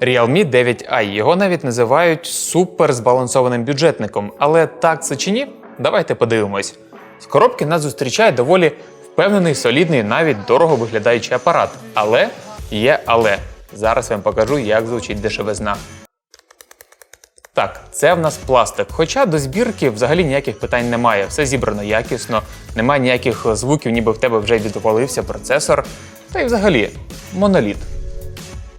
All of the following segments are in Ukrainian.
Realme 9i. Його навіть називають супер збалансованим бюджетником. Але так це чи ні? Давайте подивимось. З коробки нас зустрічає доволі впевнений, солідний, навіть дорого виглядаючий апарат. Але є але. Зараз я вам покажу, як звучить дешевизна. Так, це в нас пластик. Хоча до збірки взагалі ніяких питань немає. Все зібрано якісно, немає ніяких звуків, ніби в тебе вже відвалився процесор. Та й взагалі моноліт.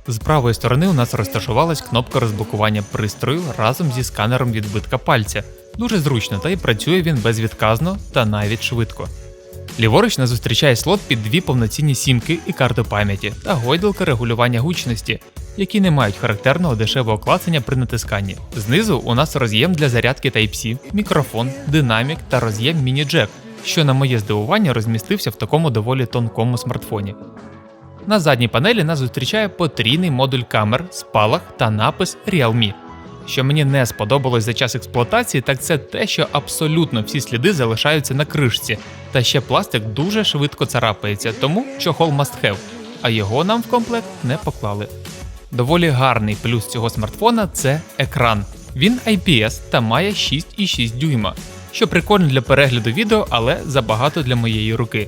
З правої сторони у нас розташувалась кнопка розблокування пристрою разом зі сканером відбитка пальця. Дуже зручно, та й працює він безвідказно та навіть швидко. Ліворуч нас зустрічає слот під дві повноцінні сімки і карту пам'яті та гойдалка регулювання гучності, які не мають характерного дешевого клацання при натисканні. Знизу у нас роз'єм для зарядки Type-C, мікрофон, динамік та роз'єм міні-джек, що на моє здивування розмістився в такому доволі тонкому смартфоні. На задній панелі нас зустрічає потрійний модуль камер, спалах та напис Realme. Що мені не сподобалось за час експлуатації, так це те, що абсолютно всі сліди залишаються на кришці, та ще пластик дуже швидко царапається, тому чохол must have, а його нам в комплект не поклали. Доволі гарний плюс цього смартфона це екран. Він IPS та має 6,6 дюйма, що прикольно для перегляду відео, але забагато для моєї руки.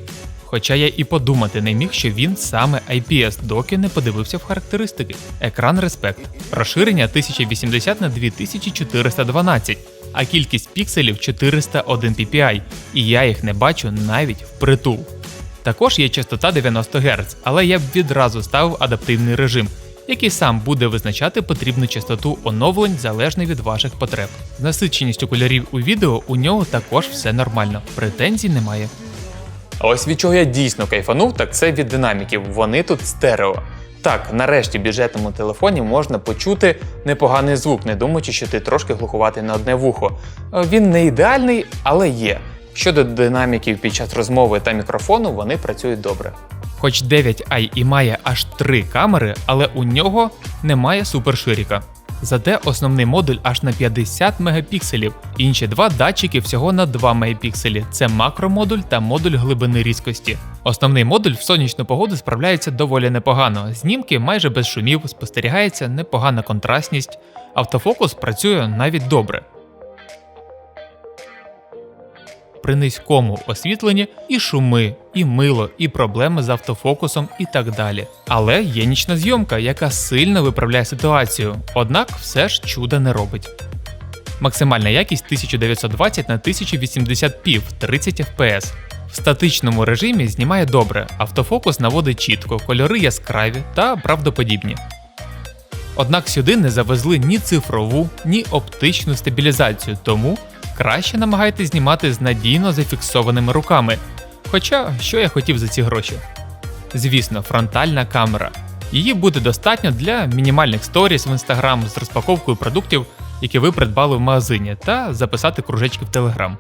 Хоча я і подумати не міг, що він саме IPS, доки не подивився в характеристики. Екран Respect. Розширення 1080 на 2412, а кількість пікселів 401 ppi, і я їх не бачу навіть впритул. Також є частота 90 Гц, але я б відразу ставив адаптивний режим, який сам буде визначати потрібну частоту оновлень залежно від ваших потреб. З насиченістю кольорів у відео у нього також все нормально, претензій немає. А ось від чого я дійсно кайфанув, так це від динаміків. Вони тут стерео. Так, нарешті в бюджетному телефоні можна почути непоганий звук, не думаючи, що ти трошки глухуватий на одне вухо. Е, Він не ідеальний, але є. Щодо динаміків під час розмови та мікрофону, вони працюють добре. Хоч 9i і має аж 3 камери, але у нього немає суперширіка. Зате основний модуль аж на 50 мегапікселів, інші два датчики всього на 2 мегапікселі. Це макромодуль та модуль глибини різкості. Основний модуль в сонячну погоду справляється доволі непогано. Знімки майже без шумів, спостерігається непогана контрастність, автофокус працює навіть добре. При низькому освітленні і шуми, і мило, і проблеми з автофокусом і так далі. Але є нічна зйомка, яка сильно виправляє ситуацію, однак все ж чуда не робить. Максимальна якість 1920 на 1080p в 30 fps. В статичному режимі знімає добре, автофокус наводить чітко, кольори яскраві та правдоподібні. Однак сюди не завезли ні цифрову, ні оптичну стабілізацію, тому краще намагайтесь знімати з надійно зафіксованими руками. Хоча, що я хотів за ці гроші? Звісно, фронтальна камера. Її буде достатньо для мінімальних сторіс в інстаграм з розпаковкою продуктів, які ви придбали в магазині, та записати кружечки в Телеграм.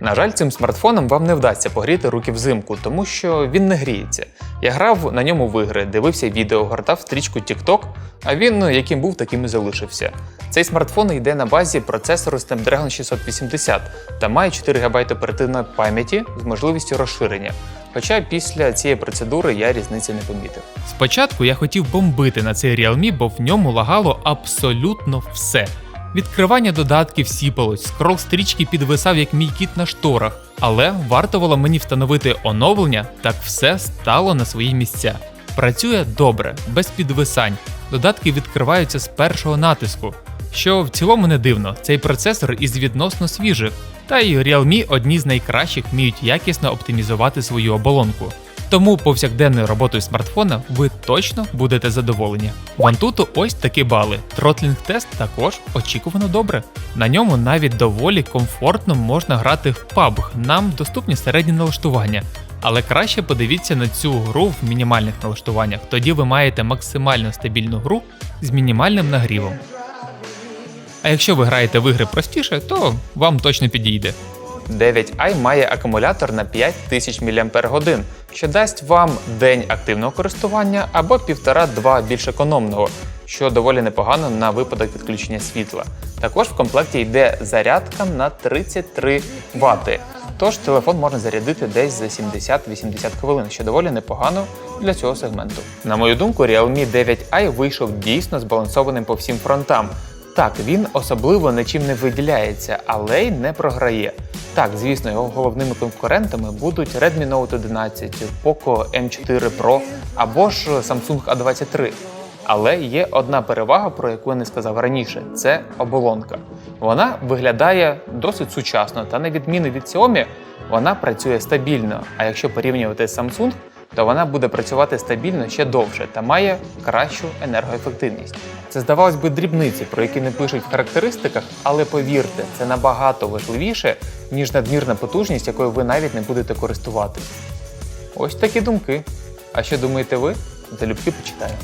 На жаль, цим смартфоном вам не вдасться погріти руки взимку, тому що він не гріється. Я грав на ньому в ігри, дивився відео, гортав стрічку TikTok, а він яким був, таким і залишився. Цей смартфон йде на базі процесору Snapdragon 680 та має 4 ГБ оперативної пам'яті з можливістю розширення. Хоча після цієї процедури я різниці не помітив. Спочатку я хотів бомбити на цей Realme, бо в ньому лагало абсолютно все. Відкривання додатків сіпалось, скрол стрічки підвисав як мій кіт на шторах, але вартувало мені встановити оновлення, так все стало на свої місця. Працює добре, без підвисань. Додатки відкриваються з першого натиску. Що в цілому не дивно, цей процесор із відносно свіжих, та й Realme одні з найкращих вміють якісно оптимізувати свою оболонку. Тому повсякденною роботою смартфона ви точно будете задоволені. В Antutu ось такі бали. Тротлінг тест також очікувано добре. На ньому навіть доволі комфортно можна грати в PUBG, нам доступні середні налаштування. Але краще подивіться на цю гру в мінімальних налаштуваннях, тоді ви маєте максимально стабільну гру з мінімальним нагрівом. А якщо ви граєте в ігри простіше, то вам точно підійде. 9i має акумулятор на 5000 мАч, що дасть вам день активного користування або 1,5-2 більш економного, що доволі непогано на випадок відключення світла. Також в комплекті йде зарядка на 33 Вт. Тож телефон можна зарядити десь за 70-80 хвилин, що доволі непогано для цього сегменту. На мою думку, Realme 9i вийшов дійсно збалансованим по всім фронтам. Так, він особливо нічим не виділяється, але й не програє. Так, звісно, його головними конкурентами будуть Redmi Note 11, Poco M4 Pro або ж Samsung A23. Але є одна перевага, про яку я не сказав раніше: це оболонка. Вона виглядає досить сучасно, та на відміну від Xiaomi, вона працює стабільно. А якщо порівнювати з Samsung, то вона буде працювати стабільно ще довше та має кращу енергоефективність. Це здавалось би дрібниці, про які не пишуть в характеристиках, але повірте, це набагато важливіше, ніж надмірна потужність, якою ви навіть не будете користуватись. Ось такі думки. А що думаєте ви? Залюбки почитаю.